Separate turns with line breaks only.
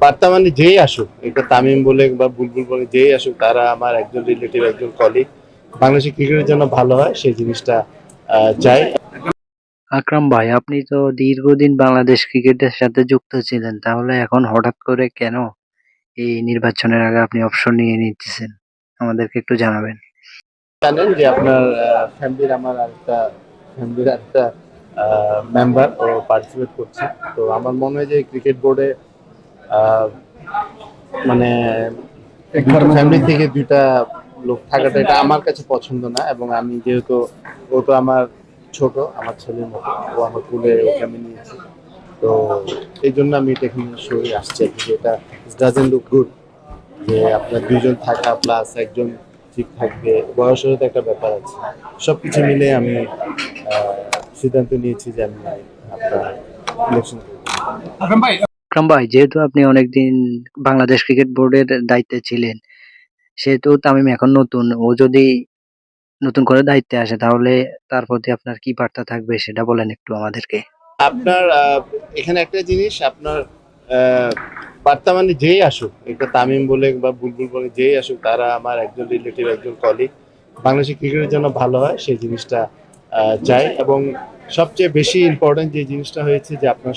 বার্তা মানে যেই আসুক এটা তামিম বলে বা বুলবুল বলে যেই আসুক তারা আমার একজন রিলেটিভ একজন কলিগ বাংলাদেশের ক্রিকেটের জন্য ভালো হয় সেই জিনিসটা চাই।
আকরাম ভাই আপনি তো দীর্ঘদিন বাংলাদেশ ক্রিকেটের সাথে যুক্ত ছিলেন তাহলে এখন হঠাৎ করে কেন এই নির্বাচনের আগে আপনি অপশন নিয়ে নিতেছেন? আমাদেরকে একটু জানাবেন।
জানেন যে আপনার ফ্যামিলির আমার একটা ফ্যামিলির একটা মেম্বার ও পার্টিসিপেট করছে। তো আমার মনে হয় যে ক্রিকেট বোর্ডে মানে ফ্যামিলি থেকে দুইটা লোক থাকাটা এটা আমার কাছে পছন্দ না এবং আমি যেহেতু ও তো আমার ছোট আমার ছেলের মতো ও আমার কুলে ওকে আমি নিয়েছি। তো এই জন্য আমি এটা এখানে সরে আসছি আর কি যে এটা ডাজেন্ট লুক গুড যে আপনার দুইজন থাকা প্লাস একজন ঠিক থাকবে বয়সেরও তো একটা ব্যাপার আছে। সব কিছু মিলে আমি সিদ্ধান্ত নিয়েছি যে আমি আপনার ইলেকশন করব।
আকরাম ভাই, যেহেতু আপনি অনেকদিন বাংলাদেশ ক্রিকেট বোর্ডের দায়িত্বে ছিলেন, সেহেতু তামিম এখন নতুন, ও যদি নতুন করে দায়িত্বে আসে, তাহলে তার প্রতি আপনার কি বার্তা থাকবে সেটা বলেন একটু আমাদেরকে।
আপনার এখানে একটা জিনিস, আপনার বার্তা মানে যেই আসুক, এটা তামিম বলে বা বুলবুল বলে যেই আসুক, তারা আমার একজন রিলেটিভ, একজন কলিগ বাংলাদেশের ক্রিকেটের জন্য ভালো হয়, সেই জিনিসটা চাই। এবং সবচেয়ে বেশি ইম্পর্টেন্ট যে জিনিসটা হয়েছে যে আপনার